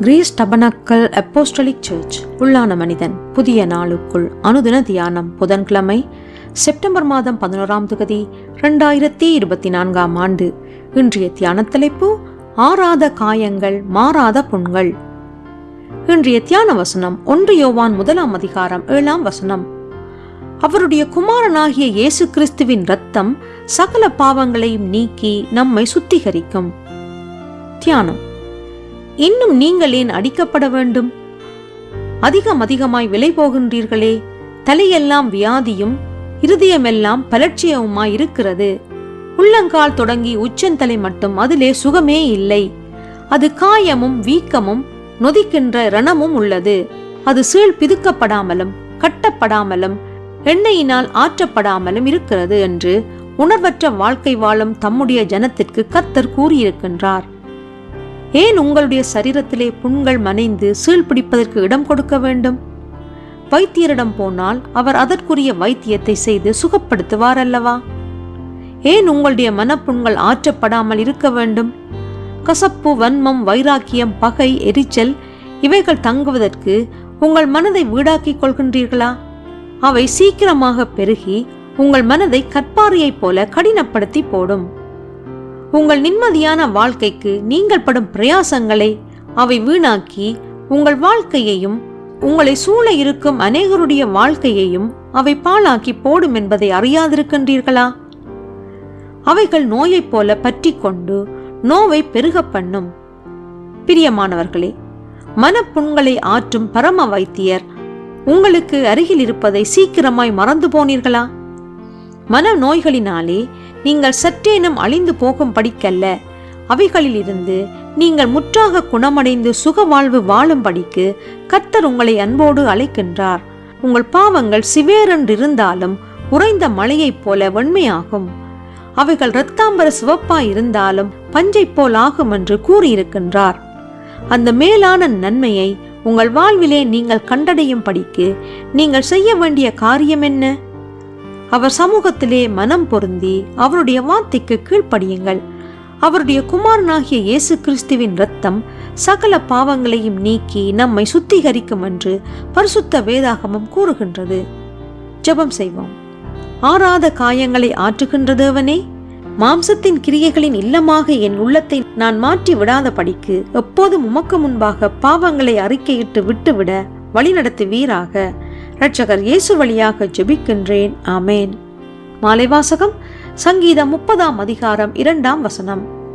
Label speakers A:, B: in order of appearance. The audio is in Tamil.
A: Greece tabernacle apostolic search. உள்ளான மனிதன் புதிய நாளுக்குள் அனுதின தியானம் புதன்கிழமை செப்டம்பர் மாதம் பதினோராம் தொகுதி ரெண்டாயிரத்தி இருபத்தி நான்காம் ஆண்டு. இன்றைய தியான தலைப்பு ஆறாத காயங்கள் மாறாத புண்கள். இன்றைய தியான வசனம் ஒன்று யோவான் முதலாம் அதிகாரம் ஏழாம் வசனம். அவருடைய குமாரனாகிய இயேசு கிறிஸ்துவின் ரத்தம் சகல பாவங்களையும் நீக்கி நம்மை சுத்திகரிக்கும். தியானம். இன்னும் நீங்கள் ஏன் அடிக்கப்பட வேண்டும்? அதிகம் அதிகமாய் விலை போகின்றீர்களே தலையெல்லாம் வியாதியும் இருதயமெல்லாம் பலட்சியவுமாய் இருக்கிறது. உள்ளங்கால் தொடங்கி உச்சந்தலை மட்டும் அதிலே சுகமே இல்லை. அது காயமும் வீக்கமும் நொதிக்கின்ற ரணமும் உள்ளது. அது சீழ் பிதுக்கப்படாமலும் கட்டப்படாமலும் எண்ணெயினால் ஆற்றப்படாமலும் இருக்கிறது என்று உணர்வற்ற வாழ்க்கை வாழும் தம்முடைய ஜனத்திற்கு கத்தர் கூறியிருக்கின்றார். ஏன் உங்களுடைய சரீரத்திலே புண்கள் மனைந்து சீழ் பிடிப்பதற்கு இடம் கொடுக்க வேண்டும்? வைத்தியரிடம் போனால் அவர் அதற்குரிய வைத்தியத்தை செய்து சுகப்படுத்துவார் அல்லவா ஏன் உங்களுடைய மனப்புண்கள் ஆற்றப்படாமல் இருக்க வேண்டும்? கசப்பு வன்மம் வைராக்கியம் பகை எரிச்சல் இவைகள் தங்குவதற்கு உங்கள் மனதை வீடாக்கிக் கொள்கின்றீர்களா? அவை சீக்கிரமாக பெருகி உங்கள் மனதை கற்பாரியைப் போல கடினப்படுத்தி போடும். உங்கள் நிம்மதியான வாழ்க்கைக்கு நீங்கள் படும் பிரயாசங்களை அவை வீணாக்கி உங்கள் வாழ்க்கையையும் உங்களை சூழ இருக்கும் அநேகருடைய வாழ்க்கையையும் அவை பாழாக்கி போடும் என்பதை அறியாதிருக்கின்றீர்களா? அவைகள் நோயைப் போல பற்றி கொண்டு நோவை பெருக பண்ணும். பிரியமானவர்களே மனப்புண்களை ஆற்றும் பரம வைத்தியர் உங்களுக்கு அருகில் இருப்பதை சீக்கிரமாய் மறந்து போனீர்களா? மன நோய்களினாலே நீங்கள் சற்றேனும் அழிந்து போகும் படிக்கல்ல அவைகளிலிருந்து நீங்கள் முற்றாக குணமடைந்து சுக வாழ்வு வாழும்படிக்கு கர்த்தர் உங்களை அன்போடு அழைக்கின்றார். உங்கள் பாவங்கள் சிவேரென்றிருந்தாலும் உறைந்த மலையைப் போல வெண்மையாகும் அவைகள் இரத்தாம்பர சிவப்பாய் இருந்தாலும் பஞ்சை போல் ஆகும் என்று கூறியிருக்கின்றார். அந்த மேலான நன்மையை உங்கள் வாழ்விலே நீங்கள் கண்டடையும் படிக்கு நீங்கள் செய்ய வேண்டிய காரியம் என்ன? அவர் சமூகத்திலே மனம் பொருந்தி அவருடைய வார்த்தைக்கு கீழ்ப்படியுங்கள். அவருடைய குமாரனாகிய இயேசு கிறிஸ்துவின் இரத்தம் சகல பாவங்களையும் நீக்கி நம்மை சுத்திகரிக்கும் என்று பரிசுத்த வேதாகமம் கூறுகின்றது. ஜெபம் செய்வோம். ஆறாத காயங்களை ஆற்றுகின்ற தேவனே மாம்சத்தின் கிரியைகளின் இல்லமாக என் உள்ளத்தை நான் மாற்றி விடாத படிக்கு எப்போதும் உமக்கு முன்பாக பாவங்களை அறிக்கையிட்டு விட்டுவிட வழிநடத்துவீராக. ரட்சகர் இயேசு வழியாக ஜெபிக்கின்றேன். ஆமேன். மாலை வாசகம் சங்கீதம் முப்பதாம் அதிகாரம் இரண்டாம் வசனம்.